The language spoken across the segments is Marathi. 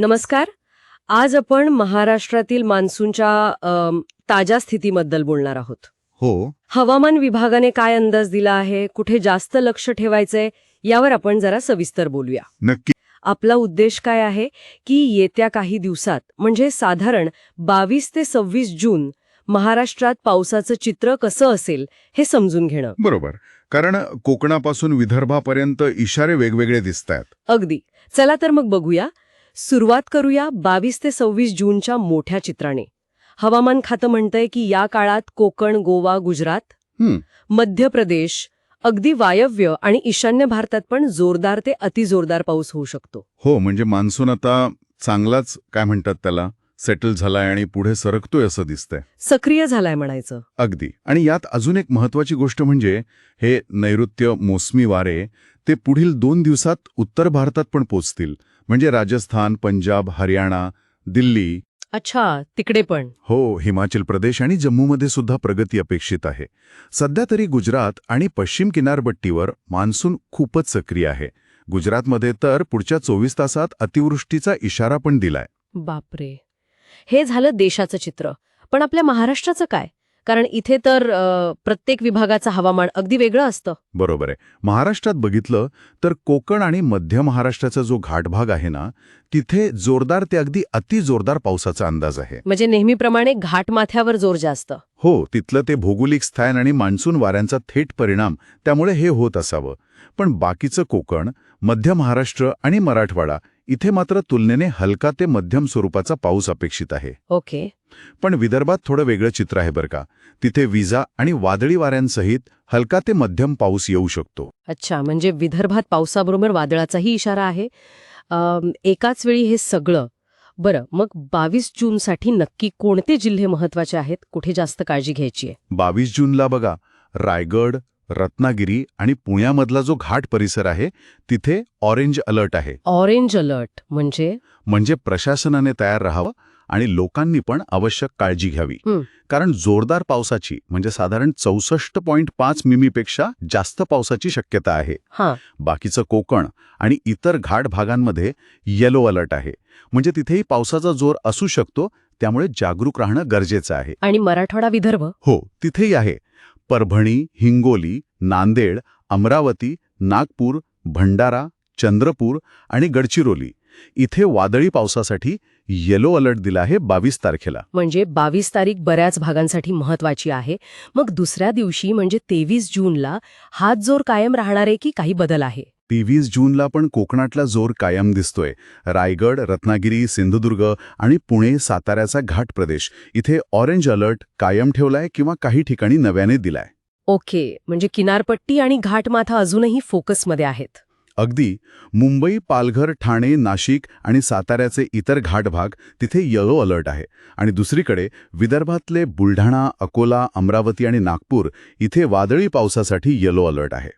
नमस्कार. आज आपण महाराष्ट्रातील मान्सूनच्या ताज्या स्थितीबद्दल बोलणार आहोत. हो. हवामान विभागाने काय अंदाज दिला आहे? कुठे जास्त लक्ष ठेवायचंय? यावर आपण जरा सविस्तर बोलूया. नक्की. आपला उद्देश काय आहे? की येत्या काही दिवसात म्हणजे साधारण बावीस ते सव्वीस जून महाराष्ट्रात पावसाचं चित्र कसं असेल हे समजून घेणं. बरोबर. कारण कोकणापासून विदर्भापर्यंत इशारे वेगवेगळे दिसत आहेत अगदी. चला तर मग बघूया. सुरुवात करूया बावीस ते सव्वीस जूनच्या मोठ्या चित्राने. हवामान खातं म्हणतंय की या काळात कोकण गोवा गुजरात मध्य प्रदेश अगदी वायव्य आणि ईशान्य भारतात पण जोरदार ते अतिजोरदार पाऊस होऊ शकतो. हो म्हणजे मान्सून आता चांगलाच काय म्हणतात त्याला सेटल झालाय आणि पुढे सरकतोय असं दिसतंय. सक्रिय झालाय म्हणायचं. अगदी. आणि यात अजून एक महत्वाची गोष्ट म्हणजे हे नैऋत्य मोसमी वारे ते पुढील दोन दिवसात उत्तर भारतात पण पोचतील. म्हणजे राजस्थान पंजाब हरियाणा दिल्ली. अच्छा तिकडे पण. हो हिमाचल प्रदेश आणि जम्मूमध्ये सुद्धा प्रगती अपेक्षित आहे. सध्या तरी गुजरात आणि पश्चिम किनारपट्टीवर मान्सून खूपच सक्रिय आहे. गुजरातमध्ये तर पुढच्या चोवीस तासात अतिवृष्टीचा इशारा पण दिलाय. बापरे. हे झालं देशाचं चित्र. पण आपल्या महाराष्ट्राचं काय? कारण इथे तर प्रत्येक विभागाचं हवामान अगदी वेगळं असतं. बरोबर आहे. महाराष्ट्रात बघितलं तर कोकण आणि मध्य महाराष्ट्राचा जो घाटभाग आहे ना तिथे जोरदार ते अगदी अतिजोरदार पावसाचा अंदाज आहे. म्हणजे नेहमीप्रमाणे घाटमाथ्यावर जोर जास्त. हो तिथलं ते भौगोलिक स्थान आणि मान्सून वाऱ्यांचा थेट परिणाम त्यामुळे हे होत असावं. पण बाकीचं कोकण मध्य महाराष्ट्र आणि मराठवाडा इथे मात्र तुलनेने हलका ते मध्यम स्वरूपाचा पाऊस अपेक्षित आहे. ओके. पण विदर्भात थोडं वेगळं चित्र आहे बरं का. तिथे विजा आणि वादळी वाऱ्यांसहित हलका ते मध्यम पाऊस येऊ शकतो. अच्छा म्हणजे विदर्भात पावसाबरोबर वादळाचाही इशारा आहे. अम, एकाच वेळी हे सगळं. बरं मग बावीस जूनसाठी नक्की कोणते जिल्हे महत्त्वाचे आहेत? कुठे जास्त काळजी घ्यायची आहे? बावीस जूनला बघा रायगड रत्नागिरी आणि पुण्यामधला जो घाट परिसर आहे तिथे ऑरेंज अलर्ट आहे. ऑरेंज अलर्ट म्हणजे? म्हणजे प्रशासनाने तयार राहावं आणि लोकांनी पण आवश्यक काळजी घ्यावी. कारण जोरदार पावसाची म्हणजे साधारण चौसष्ट पॉईंट पाच मिमीपेक्षा जास्त पावसाची शक्यता आहे. हां. बाकीचं कोकण आणि इतर घाट भागांमध्ये येलो अलर्ट आहे. म्हणजे तिथेही पावसाचा जोर असू शकतो त्यामुळे जागरूक राहणं गरजेचं आहे. आणि मराठवाडा विदर्भ? हो तिथेही आहे. परभणी हिंगोली नांदेड अमरावती नागपूर भंडारा चंद्रपूर आणि गडचिरोली. इथे वादळी पावसासाठी येलो अलर्ट दिला आहे बावीस तारखेला. म्हणजे बावीस तारीख बऱ्याच भागांसाठी महत्वाची आहे. मग दुसऱ्या दिवशी म्हणजे तेवीस जूनला हात जोर कायम राहणार आहे की काही बदल आहे? तेवीस जूनला पण कोकणातला जोर कायम दिसतोय. रायगड रत्नागिरी सिंधुदुर्ग आणि पुणे साताऱ्याचा घाट प्रदेश. इथे ऑरेंज अलर्ट कायम ठेवलाय किंवा काही ठिकाणी नव्याने दिलाय. ओके म्हणजे किनारपट्टी आणि घाटमाथा अजूनही फोकसमध्ये आहेत. अगदी. मुंबई पालघर ठाणे नाशिक आणि साताऱ्याचे इतर घाटभाग तिथे येलो अलर्ट आहे. आणि दुसरीकडे विदर्भातले बुलढाणा अकोला अमरावती आणि नागपूर इथे वादळी पावसासाठी येलो अलर्ट आहे.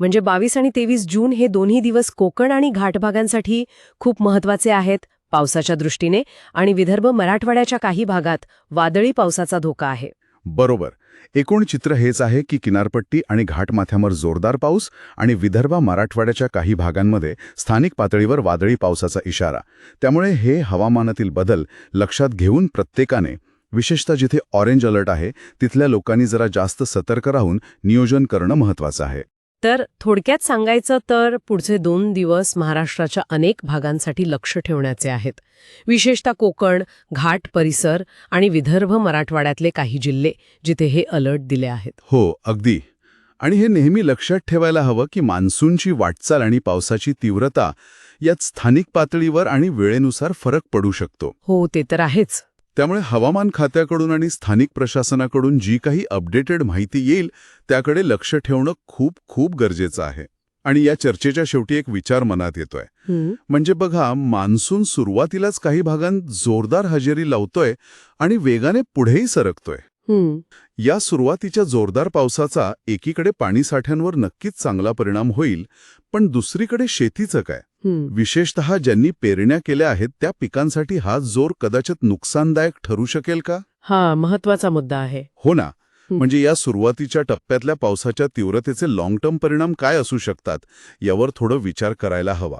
म्हणजे बावीस आणि तेवीस जून हे दोन्ही दिवस कोकण आणि घाटभागांसाठी खूप महत्त्वाचे आहेत पावसाच्या दृष्टीने आणि विदर्भ मराठवाड्याच्या काही भागात वादळी पावसाचा धोका आहे. बरोबर. एकूण चित्र हेच आहे की किनारपट्टी आणि घाटमाथ्यावर जोरदार पाऊस आणि विदर्भ मराठवाड्याच्या काही भागांमध्ये स्थानिक पातळीवर वादळी पावसाचा इशारा. त्यामुळे हे हवामानातील बदल लक्षात घेऊन प्रत्येकाने विशेषतः जिथे ऑरेंज अलर्ट आहे तिथल्या लोकांनी जरा जास्त सतर्क राहून नियोजन करणं महत्वाचं आहे. तर थोडक्यात सांगायचं तर पुढचे दोन दिवस महाराष्ट्राच्या अनेक भागांसाठी लक्ष ठेवण्याचे आहेत. विशेषतः कोकण घाट परिसर आणि विदर्भ मराठवाड्यातले काही जिल्हे जिथे हे अलर्ट दिले आहेत. हो अगदी. आणि हे नेहमी लक्षात ठेवायला हवं की मान्सूनची वाटचाल आणि पावसाची तीव्रता यात स्थानिक पातळीवर आणि वेळेनुसार फरक पडू शकतो. हो ते तर आहेच. त्यामुळे हवामान खात्याकडून आणि स्थानिक प्रशासनाकडून जी काही अपडेटेड माहिती येईल त्याकडे लक्ष ठेवणं खूप खूप गरजेचं आहे आणि या चर्चेच्या शेवटी एक विचार मनात येतोय म्हणजे बघा मान्सून सुरुवातीलाच काही भागांत जोरदार हजेरी लावतोय आणि वेगाने पुढेही सरकतोय हं. या सुरुवातीच्या जोरदार पावसाचा एकीकडे पाणीसाठ्यांवर नक्कीच चांगला परिणाम होईल पण दुसरीकडे शेतीचं काय. विशेषतः ज्यांनी पेरण्या केल्या आहेत त्या पिकांसाठी हा जोर कदाचित नुकसानदायक ठरू शकेल का? हा महत्त्वाचा मुद्दा आहे. हो ना. म्हणजे या सुरुवातीच्या टप्प्यातल्या पावसाच्या तीव्रतेचे लाँग टर्म परिणाम काय असू शकतात यावर थोडं विचार करायला हवा.